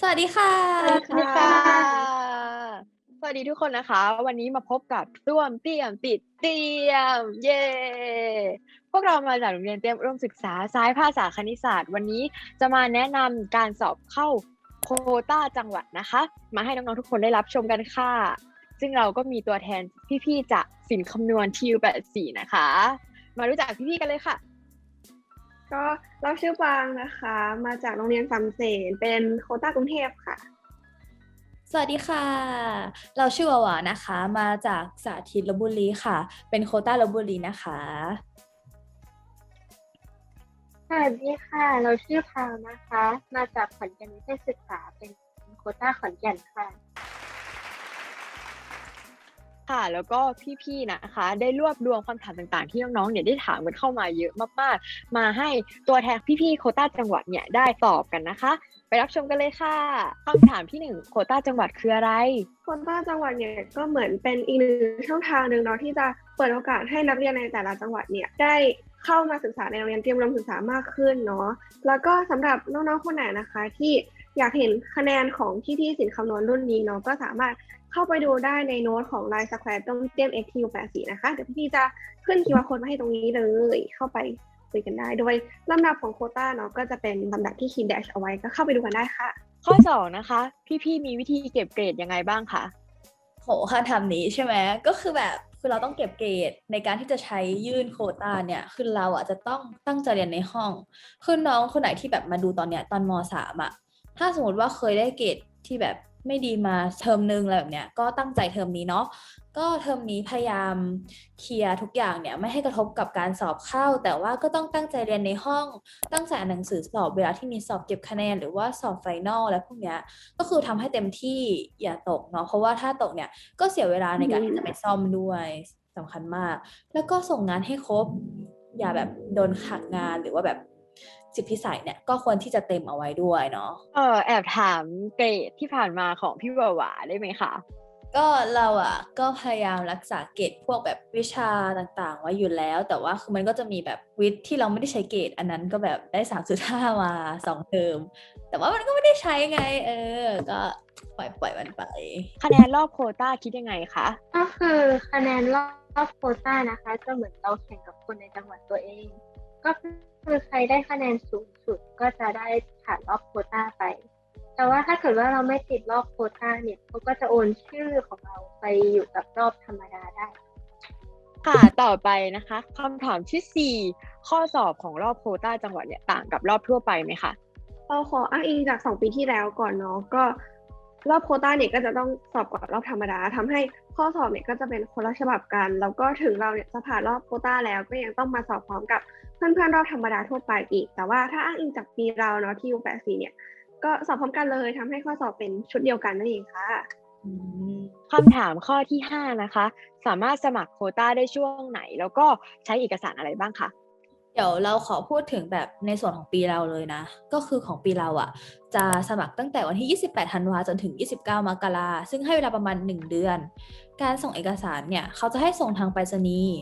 สวัสดีค่ะ สวัสดีค่ะ สวัสดีทุกคนนะคะ วันนี้มาพบกับร่วมเตรียมติดเตรียม เย้พวกเรามาจากโรงเรียนเตรียมอุดมศึกษาสายภาษาคณิตศาสตร์ วันนี้จะมาแนะนำการสอบเข้าโควต้าจังหวัดนะคะ มาให้น้องๆทุกคนได้รับชมกันค่ะ ซึ่งเราก็มีตัวแทนพี่ๆจากสินคำนวณทิว84นะคะ มารู้จักพี่ๆกันเลยค่ะ ก็เราชื่อปางนะคะ มาจากโรงเรียนสามเสนเป็นโควต้ากรุงเทพค่ะ สวัสดีค่ะ เราชื่อวาวานะคะ มาจากสาธิตลบบุรีค่ะ เป็นโควต้าลบบุรีนะคะสวัสดีค่ะ เราชื่อพาวนะคะ มาจากขอนแก่นวิทยาศึกษาเป็นโควต้าขอนแก่นค่ะ ค่ะ แล้วก็พี่ๆนะคะ ได้รวบรวมคำถามต่างๆ ที่น้องๆเนี่ยได้ถามกันเข้ามาเยอะมากๆ มาให้ตัวแทนพี่ๆโคต้าจังหวัดเนี่ยได้ตอบกันนะคะ ไปรับชมกันเลยค่ะคำถามที่หนึ่งโคต้าจังหวัดคืออะไร โควต้าจังหวัดเนี่ยก็เหมือนเป็นอีกหนึ่งช่องทางหนึ่งเนาะที่จะเปิดโอกาสให้นักเรียนในแต่ละจังหวัดเนี่ยได้เข้ามาศึกษาในโรงเรียนเตรียมอุดมศึกษามากขึ้นเนาะแล้วก็สำหรับน้องๆคนไหนนะคะที่อยากเห็นคะแนนของพี่ๆสินคำนวณรุ่นนี้เนาะก็สามารถ เข้าไปดูได้ในโน้ตของ Line Square ต้องเตรียม XT 84 นะคะ เดี๋ยวพี่ๆจะขึ้น QR code มาให้ตรงนี้เลย เข้าไปคุยกันได้ โดยลำดับของโควต้าเนาะก็จะเป็นลำดับที่คีย์แดชเอาไว้ก็เข้าไปดูกันได้ค่ะ ข้อสองนะคะ พี่ๆมีวิธีเก็บเกรดยังไงบ้างคะโหคำถามนี้ใช่ไหมก็คือแบบคือเราต้องเก็บเกรดในการที่จะใช้ยื่นโควตาเนี่ยคือเราอะจะต้องตั้งใจเรียนในห้องคือน้องคนไหนที่แบบมาดูตอนเนี้ยตอนมสามอะถ้าสมมติว่าเคยได้เกรดที่แบบ ไม่ดีมาเทอมนึงอะไรแบบเนี้ยก็ตั้งใจเทอมนี้เนาะก็เทอมนี้พยายามเคลียร์ทุกอย่างเนี่ยไม่ให้กระทบกับการสอบเข้า แต่ว่าก็ต้องตั้งใจเรียนในห้อง ตั้งใจอ่านหนังสือสอบเวลาที่มีสอบเก็บคะแนน หรือว่าสอบไฟนอลอะพวกเนี้ยก็คือทำให้เต็มที่อย่าตกเนาะเพราะว่าถ้าตกเนี่ยก็เสียเวลาในการที่จะไปซ่อมด้วยสำคัญมาก แล้วก็ส่งงานให้ครบ อย่าแบบโดนขัดงานหรือว่าแบบ จิตพิสัยเนี่ยก็ควรที่จะเต็มเอาไว้ด้วยเนาะเออแอบถามเกรดที่ผ่านมาของพี่วาวาได้ไหมคะก็เราอะก็พยายามรักษาเกรดพวกแบบวิชาต่างๆ ไว้อยู่แล้ว แต่ว่าคือมันก็จะมีแบบวิทย์ที่เราไม่ได้ใช้เกรดอันนั้นก็แบบได้สามจุดห้ามาสองเทอมแต่ว่ามันก็ไม่ได้ใช้ไง เออ ก็ปล่อยปล่อยมันไป คะแนนรอบโควต้าคิดยังไงคะก็คือคะแนนรอบรอบโควต้านะคะจะเหมือนเราแข่งกับคนในจังหวัดตัวเอง ก็ คือใครได้คะแนนสูงสุดก็จะได้ผ่านรอบโควต้าไป แต่ว่าถ้าเกิดว่าเราไม่ติดรอบโควต้าเนี่ยเขาก็จะโอนชื่อของเราไปอยู่กับรอบธรรมดาได้ ค่ะต่อไปนะคะคำถามที่สี่ข้อสอบของรอบโควต้าจังหวัดเนี่ยต่างกับรอบทั่วไปไหมคะเราขออ้างอิงจากสองปีที่แล้วก่อนเนาะก็ รอบโคต้าเนี่ยก็จะต้องสอบก่อนรอบธรรมดาทำให้ข้อสอบเนี่ยก็จะเป็นคนละฉบับกัน แล้วก็ถึงเราเนี่ยจะผ่านรอบโคต้าแล้ว ก็ยังต้องมาสอบพร้อมกับเพื่อนๆรอบธรรมดาทั่วไปอีก แต่ว่าถ้าอ้างอิงจากปีเราเนาะที่ U84 เนี่ยก็สอบพร้อมกันเลยทำให้ข้อสอบเป็นชุดเดียวกันนั่นเองค่ะคำถามข้อที่ห้านะคะ สามารถสมัครโคต้าได้ช่วงไหน แล้วก็ใช้เอกสารอะไรบ้างคะ เดี๋ยวเราขอพูดถึงแบบในส่วนของปีเราเลยนะ ก็คือของปีเราอะ่ะ จะสมัครตั้งแต่วันที่ 28 ธันวาจนถึง 29 มกราซึ่งให้เวลาประมาณ 1 เดือน การส่งเอกสารเนี่ย เขาจะให้ส่งทางไปรษณีย์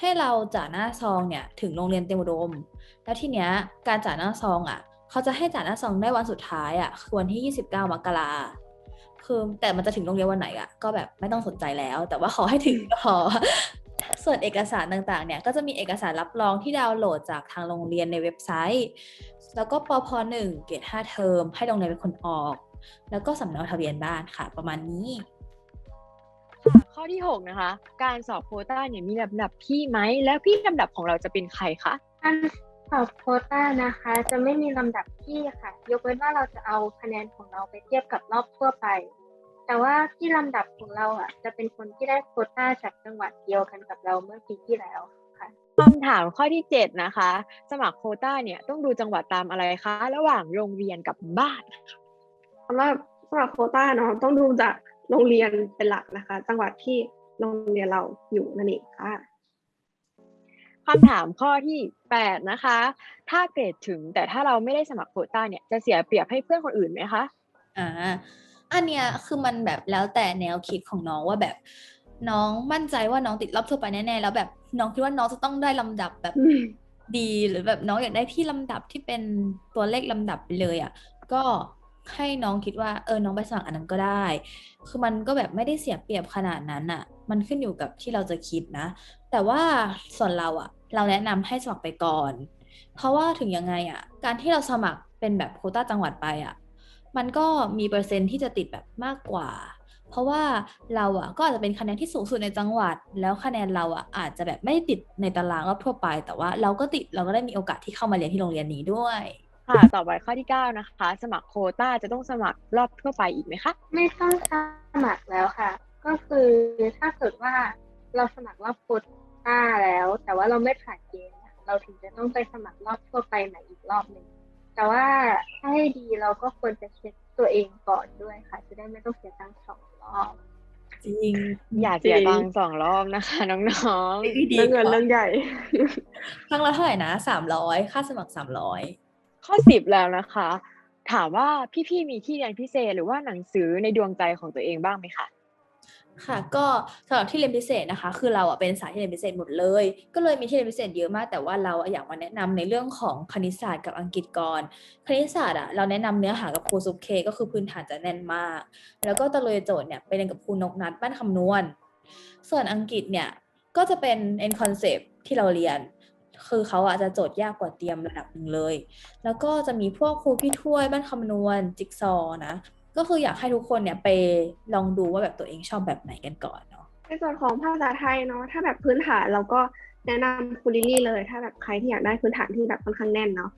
ให้เราจ่าหน้าซองเนี่ยถึงโรงเรียนเตรียมอุดม แล้วทีเนี้ยการจ่าหน้าซองอะ่ะ เขาจะให้จ่าหน้าซองได้วันสุดท้ายอะ่ะคือวันที่ 29 มกราคือแต่มันจะถึงโรงเรียนวันไหนอะ่ะก็แบบไม่ต้องสนใจแล้ว แต่ว่าขอให้ถึงก็พอ ส่วนเอกสารต่างๆ เนี่ยก็จะมีเอกสารรับรองที่ดาวน์โหลดจากทางโรงเรียนในเว็บไซต์ แล้วก็ปพ1เกรด5เทอม ให้โรงเรียนเป็นคนออก แล้วก็สำเนาทะเบียนบ้านค่ะ ประมาณนี้ค่ะข้อที่หกนะคะ การสอบโควต้าเนี่ยมีลำดับที่ไหม แล้วพี่ลำดับของเราจะเป็นใครคะการสอบโควต้านะคะ จะไม่มีลำดับที่ค่ะ ยกเว้นว่าเราจะเอาคะแนนของเราไปเทียบกับรอบทั่วไป แต่ว่าที่ลำดับของเราอะ จะเป็นคนที่ได้โควต้าจากจังหวัดเดียวกันกับเราเมื่อปีที่แล้วค่ะคำถามข้อที่เจ็ดนะคะ สมัครโควต้าเนี่ยต้องดูจังหวัดตามอะไรคะ ระหว่างโรงเรียนกับบ้านสำหรับสำหรับโควต้าเนาะต้องดูจากโรงเรียนเป็นหลักนะคะ จังหวัดที่โรงเรียนเราอยู่นั่นเองค่ะคำถามข้อที่แปดนะคะ ถ้าเกรดถึงแต่ถ้าเราไม่ได้สมัครโควต้าเนี่ยจะเสียเปรียบให้เพื่อนคนอื่นไหมคะอ่า อันเนี้ยคือมันแบบแล้วแต่แนวคิดของน้องว่าแบบน้องมั่นใจว่าน้องติดรอบทั่วไปแน่ๆแล้วแบบน้องคิดว่าน้องจะต้องได้ลำดับแบบอืมดีหรือแบบน้องอยากได้ที่ลำดับที่เป็นตัวเลขลำดับไปเลยอะก็ให้น้องคิดว่าเออน้องไปสมัครอันนั้นก็ได้ คือมันก็แบบไม่ได้เสียเปรียบขนาดนั้นอะมันขึ้นอยู่กับที่เราจะคิดนะ แต่ว่าส่วนเราอะเราแนะนำให้สมัครไปก่อน เพราะว่าถึงยังไงอะการที่เราสมัครเป็นแบบโควต้าจังหวัดไปอะ มันก็มีเปอร์เซ็นต์ที่จะติดแบบมากกว่า เพราะว่าเราอะก็อาจจะเป็นคะแนนที่สูงสุดในจังหวัด แล้วคะแนนเราอะอาจจะแบบไม่ได้ติดในตารางรอบทั่วไป แต่ว่าเราก็ติดเราก็ได้มีโอกาสที่เข้ามาเรียนที่โรงเรียนนี้ด้วยค่ะ ต่อไปข้อที่ 9 นะคะ สมัครโควต้าจะต้องสมัครรอบทั่วไปอีกไหมคะ ไม่ต้องสมัครแล้วค่ะ ก็คือถ้าเกิดว่าเราสมัครรอบโควต้าแล้ว แต่ว่าเราไม่ผ่านเกณฑ์อะเราถึงจะต้องไปสมัครรอบทั่วไปใหม่อีกรอบหนึ่ง แต่ว่าถ้าให้ดีเราก็ควรจะเช็คตัวเองก่อนด้วยค่ะ จะได้ไม่ต้องเสียตังค์สองรอบจริงอย่าเสียตังค์สองรอบนะคะน้องดีเรื่องเงินกว่าเรื่องใหญ่ครั้งละเท่าไหร่นะสามร้อยค่าสมัครสามร้อยๆข้อ10แล้วนะคะ ถามว่าพี่ๆมีที่เรียนพิเศษหรือว่าหนังสือในดวงใจของตัวเองบ้างไหมคะ ค่ะก็สำหรับที่เรียนพิเศษนะคะ คือเราอะเป็นสายที่เรียนพิเศษหมดเลย ก็เลยมีที่เรียนพิเศษเยอะมาก แต่ว่าเราอะอยากมาแนะนำในเรื่องของคณิตศาสตร์กับอังกฤษก่อนคณิตศาสตร์อะเราแนะนำเนื้อหากับครูซุปเคก็คือพื้นฐานจะแน่นมาก แล้วก็ตะลุยโจทย์เนี่ยไปเรียนกับครูนกนัดบ้านคำนวณ ส่วนอังกฤษเนี่ยก็จะเป็น end concept ที่เราเรียนคือเขาอาจจะโจทย์ยากกว่าเตรียมระดับหนึ่งเลย แล้วก็จะมีพวกครูพี่ถ้วยบ้านคำนวณ จิ๊กซอว์นะ ก็คืออยากให้ทุกคนเนี่ยไปลองดูว่าแบบตัวเองชอบแบบไหนกันก่อนเนาะในส่วนของภาษาไทยเนาะถ้าแบบพื้นฐานเราก็แนะนำคุณลิลลี่เลย ถ้าแบบใครที่อยากได้พื้นฐานที่แบบค่อนข้างแน่นเนาะ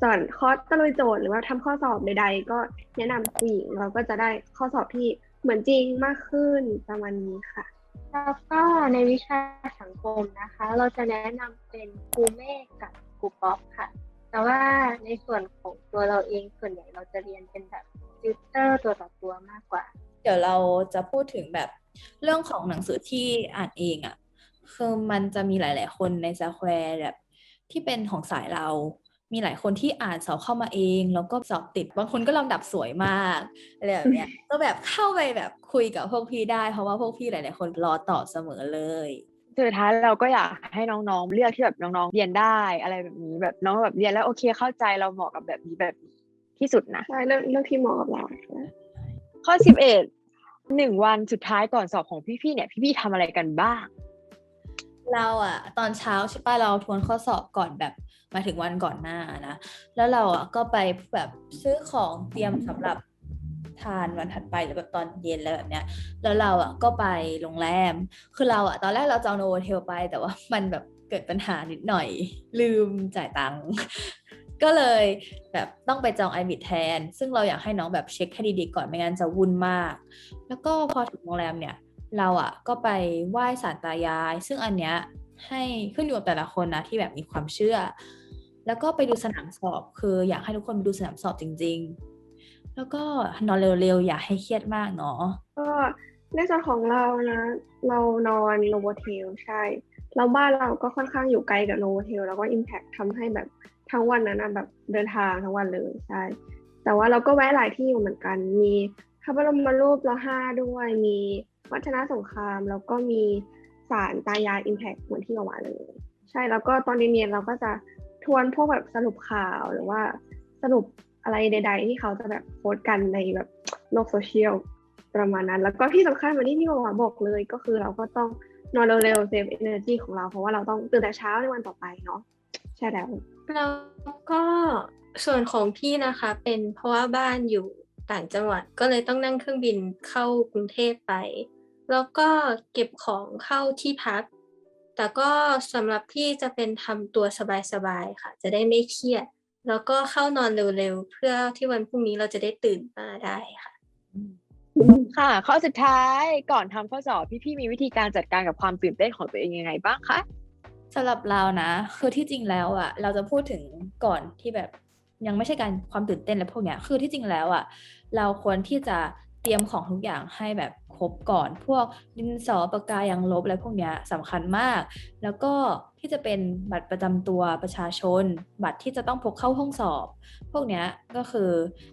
ส่วนคอร์สตะลุยโจทย์หรือว่าทำข้อสอบใด ๆ ก็แนะนำผู้หญิงเราก็จะได้ข้อสอบที่เหมือนจริงมากขึ้นประมาณนี้ค่ะ แล้วก็ในวิชาสังคมนะคะ เราจะแนะนำเป็นครูเมฆกับครูป๊อปค่ะ แต่ว่าในส่วนของตัวเราเองส่วนใหญ่เราจะเรียนเป็นแบบ ติวเตอร์ตัวต่อตัวมากกว่า เดี๋ยวเราจะพูดถึงแบบเรื่องของหนังสือที่อ่านเองอะ่ะคือมันจะมีหลาย ๆ คนในสแควร์แบบที่เป็นของสายเรา มีหลายคนที่อ่านสอบเข้ามาเอง แล้วก็สอบติด บางคนก็ลำดับสวยมากอะไรแบบเนี้ย ก็แบบเข้าไปแบบคุยกับพวกพี่ได้ เพราะว่าพวกพี่หลาย ๆ คนรอตอบเสมอเลย สุดท้ายเราก็อยากให้น้อง ๆ เลือกที่แบบน้อง ๆ เรียนได้อะไรแบบนี้แบบน้องแบบเรียนแล้วโอเคเข้าใจเราเหมาะกับแบบนี้แบบนี้ ที่สุดนะใช่เรื่องเรื่องที่เหมาะกับเราข้อสิบเอ็ดหนึ่งวันสุดท้ายก่อนสอบของพี่ๆเนี่ย พี่ๆทำอะไรกันบ้าง เราอะตอนเช้าใช่ป่ะเราทวนข้อสอบก่อนแบบหมายถึงวันก่อนหน้านะแล้วเราอะก็ไปแบบซื้อของเตรียมสำหรับทานวันถัดไปหรือแบบตอนเย็นแล้วแบบเนี้ย แล้วเราอะก็ไปโรงแรม คือเราอะตอนแรกเราจองโนโวเทลไป แต่ว่ามันแบบเกิดปัญหานิดหน่อย ลืมจ่ายตังค์ ก็เลยแบบต้องไปจองไอบิทแทน ซึ่งเราอยากให้น้องแบบเช็คให้ดีๆก่อนไม่งั้นจะวุ่นมาก แล้วก็พอถึงโรงแรมเนี่ย เราอะก็ไปไหว้ศาลตายาย ซึ่งอันเนี้ยให้ขึ้นอยู่กับแต่ละคนนะที่แบบมีความเชื่อ แล้วก็ไปดูสนามสอบ คืออยากให้ทุกคนไปดูสนามสอบจริง ๆ แล้วก็นอนเร็วๆอย่าให้เครียดมากเนาะก็ในส่วนของเรานะ เรานอนโนโวเทลใช่แล้วบ้านเราก็ค่อนข้างอยู่ไกลกับโนโวเทลแล้วก็ Impact ทำให้แบบ ทั้งวันนั้นแบบเดินทางทั้งวันเลยใช่ แต่ว่าเราก็แวะหลายที่อยู่เหมือนกัน มีพระบรมรูปรห้าด้วย มีวัฒนสงคราม แล้วก็มีศาลตายาย Impact เหมือนที่เราว่าเลย ใช่แล้วก็ตอนเรียนๆเราก็จะทวนพวกแบบสรุปข่าวหรือว่าสรุปอะไรใด ๆ ที่เขาจะแบบโพสต์กันในแบบโลกโซเชียลประมาณนั้น แล้วก็ที่สำคัญเหมือนที่พี่หวาบอกเลยก็คือเราก็ต้องนอนเร็วๆเซฟเอเนอร์จีของเรา เพราะว่าเราต้องตื่นแต่เช้าในวันต่อไปเนาะใช่แล้ว แล้วก็ส่วนของพี่นะคะ เป็นเพราะว่าบ้านอยู่ต่างจังหวัดก็เลยต้องนั่งเครื่องบินเข้ากรุงเทพไป แล้วก็เก็บของเข้าที่พัก แต่ก็สำหรับพี่จะเป็นทำตัวสบายๆค่ะ จะได้ไม่เครียด แล้วก็เข้านอนเร็วๆ เพื่อที่วันพรุ่งนี้เราจะได้ตื่นมาได้ค่ะค่ะ ข้อสุดท้ายก่อนทำข้อสอบพี่ๆมีวิธีการจัดการกับความตื่นเต้นของตัวเองยังไงบ้างคะ สำหรับเรานะ คือที่จริงแล้วอะเราจะพูดถึงก่อนที่แบบยังไม่ใช่การความตื่นเต้นและพวกเนี้ย คือที่จริงแล้วอะเราควรที่จะเตรียมของทุกอย่างให้แบบครบก่อน พวกดินสอปากกายางลบอะไรพวกเนี้ยสำคัญมาก แล้วก็ที่จะเป็นบัตรประจำตัวประชาชน บัตรที่จะต้องพกเข้าห้องสอบ พวกเนี้ยก็คือ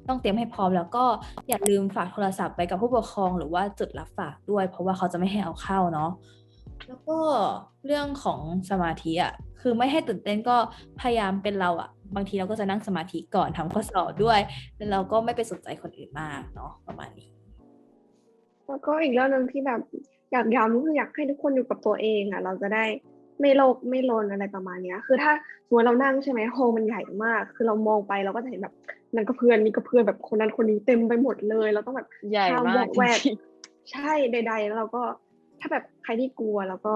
ต้องเตรียมให้พร้อม แล้วก็อย่าลืมฝากโทรศัพท์ไปกับผู้ปกครอง หรือว่าจุดรับฝากด้วย เพราะว่าเขาจะไม่ให้เอาเข้าเนาะ แล้วก็เรื่องของสมาธิอะคือไม่ให้ตื่นเต้นก็พยายามเป็นเราอะ บางทีเราก็จะนั่งสมาธิก่อนทำข้อสอบด้วยแล้วเราก็ไม่ไปสนใจคนอื่นมากเนาะประมาณนี้แล้วก็อีกเรื่องหนึ่งที่แบบอยากย้ำก็คืออยากให้ทุกคนอยู่กับตัวเองอะ เราจะได้ไม่โลกไม่ลนอะไรประมาณเนี้ย คือถ้าสมมติเรานั่งใช่ไหมโฮลมันใหญ่มาก คือเรามองไปเราก็จะเห็นแบบนั่นก็เพื่อนนี่ก็เพื่อนแบบคนนั้นคนนี้เต็มไปหมดเลย เราต้องแบบใหญ่ห้มากวอกแวกจริงใช่ใดๆแล้วเราก็ ถ้าแบบใครที่กลัวเราก็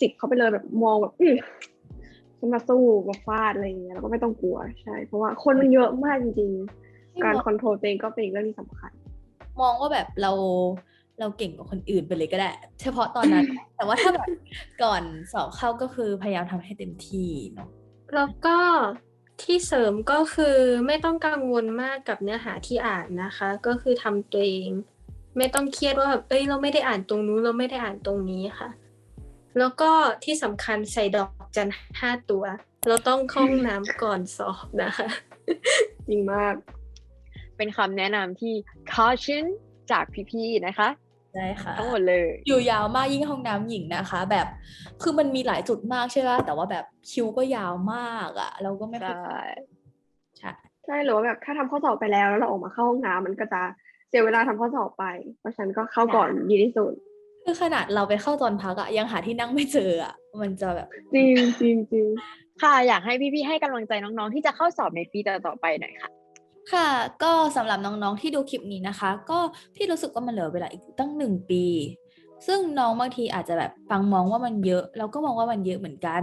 จิกเขาไปเลยแบบมองแบบอื้อฉันมาสู้มาฟาดอะไรอย่างเงี้ยแล้วก็ไม่ต้องกลัวใช่ เพราะว่าคนมันเยอะมากจริงๆ การคอนโทรลตัวเองก็เป็นอีกเรื่องที่สำคัญ มองว่าแบบเราเราเก่งกว่าคนอื่นไปเลยก็ได้ เฉพาะตอนนั้น แต่ว่าถ้าแบบก่อนสอบเข้าก็คือพยายามทำให้เต็มที่เนาะแล้วก็ที่เสริมก็คือไม่ต้องกังวลมากกับเนื้อหาที่อ่านนะคะ ก็คือทำตัวเอง ไม่ต้องเครียดว่าแบบเอ้ยเราไม่ได้อ่านตรงนู้นเราไม่ได้อ่านตรงนี้ค่ะ แล้วก็ที่สำคัญใส่ดอกจันห้าตัว เราต้องเข้าห้องน้ำก่อนสอบนะคะ จริงมาก เป็นคำแนะนำที่ caution จากพี่ๆนะคะใช่ค่ะทั้งหมดเลย อยู่ยาวมากยิ่งห้องน้ำหญิงนะคะ แบบคือมันมีหลายจุดมากใช่ไหมแต่ว่าแบบคิวก็ยาวมากอะ่ะเราก็ไม่ค่อยใช่ใช่ใช่หรือว่าแบบถ้าทำข้อสอบไปแล้วแล้วเราออกมาเข้าห้องน้ำมันก็จะ เสียเวลาทำข้อสอบไป เพราะฉะนั้นก็เข้าก่อนดีที่สุดคือขนาดเราไปเข้าตอนพักอะยังหาที่นั่งไม่เจออะมันจะแบบจริงจริงจริงค่ะอยากให้พี่ๆให้กำลังใจน้องๆ ที่จะเข้าสอบในปีต่อๆไปหน่อยค่ะค่ะ ก็สำหรับน้องๆที่ดูคลิปนี้นะคะ ก็พี่รู้สึกว่ามันเหลือเวลาอีกตั้งหนึ่งปี ซึ่งน้องบางทีอาจจะแบบฟังมองว่ามันเยอะเราก็มองว่ามันเยอะเหมือนกัน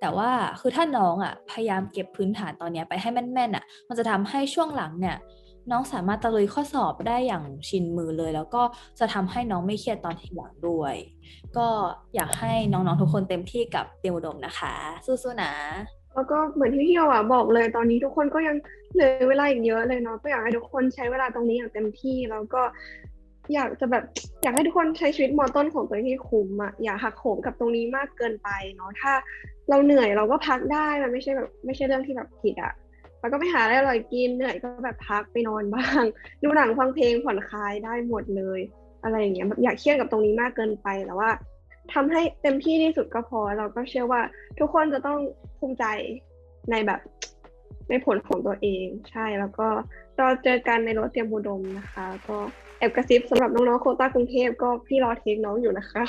แต่ว่าคือถ้าน้องอะพยายามเก็บพื้นฐานตอนเนี้ยไปให้แม่นๆอะ มันจะทำให้ช่วงหลังเนี่ย น้องสามารถตะลุยข้อสอบได้อย่างชินมือเลย แล้วก็จะทำให้น้องไม่เครียดตอนทีหลังด้วย ก็อยากให้น้องๆทุกคนเต็มที่กับเตรียมอุดมนะคะ สู้ๆนะแล้วก็เหมือนที่พี่โยอะบอกเลยตอนนี้ทุกคนก็ยังเหลือเวลาอีกเยอะเลยเนาะก็อยากให้ทุกคนใช้เวลาตรงนี้อย่างเต็มที่แล้วก็อยากจะแบบอยากให้ทุกคนใช้ชีวิตมอต้นของตัวเองที่คุ้มอะอย่าหักโหมกับตรงนี้มากเกินไปเนาะถ้า เราเหนื่อยเราก็พักได้มันไม่ใช่แบบไม่ใช่เรื่องที่แบบผิดอะ แล้วก็ไปหาอะไรอร่อยกินเหนื่อยก็แบบพักไปนอนบ้าง ดูหนังฟังเพลงผ่อนคลายได้หมดเลย อะไรอย่างเงี้ยแบบอยากเครียดกับตรงนี้มากเกินไปแต่ว่าทำให้เต็มที่ที่สุดก็พอ เราก็เชื่อว่าทุกคนจะต้องภูมิใจในแบบในผลของตัวเองใช่แล้วก็เราเจอกันในรถเตรียมอุดมนะคะ ก็แอบกระซิบสำหรับน้องๆโควต้ากรุงเทพก็พี่รอเทคน้องอยู่นะคะ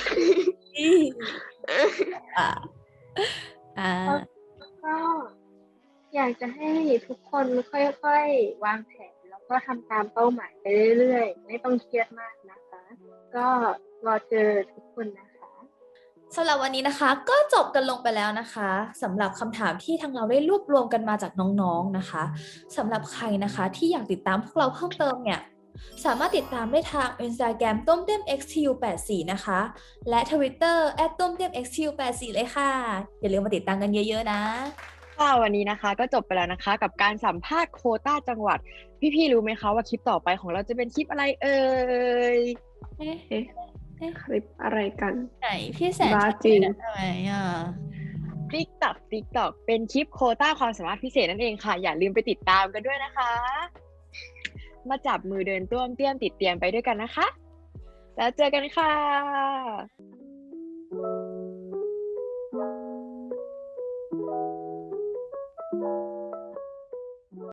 อ่าอ่าก็ อยากจะให้ทุกคนค่อยๆ วางแผนแล้วก็ทำตามเป้าหมายไปเรื่อยๆ ไม่ต้องเครียดมากนะคะ ก็รอเจอทุกคนนะคะสำหรับวันนี้นะคะก็จบกันลงไปแล้วนะคะสำหรับคำถามที่ทางเราได้รวบรวมกันมาจากน้องๆนะคะสำหรับใครนะคะที่อยากติดตามพวกเราเพิ่มเติมเนี่ยสามารถติดตามได้ทาง Instagram ต้มเต้ม xtu84 นะคะ และ Twitter ต้มเต้ม xtu84 เลยค่ะ อย่าลืมมาติดตามกันเยอะๆนะ ค่ะวันนี้นะคะ ก็จบไปแล้วนะคะ กับการสัมภาษณ์โควต้าจังหวัด พี่ๆรู้ไหมคะว่าคลิปต่อไปของเราจะเป็นคลิปอะไรเอ่ยเอ๊ะเอ๊ะเอ๊ะคลิปอะไรกัน ไหนพี่แสนบ้าจริงทำไมอะติ๊กต็อกติ๊กต็อกเป็นคลิปโควต้าความสามารถพิเศษนั่นเองค่ะ อย่าลืมไปติดตามกันด้วยนะคะ มาจับมือเดินต้วมเตี้ยมติดเตียงไปด้วยกันนะคะ แล้วเจอกันค่ะ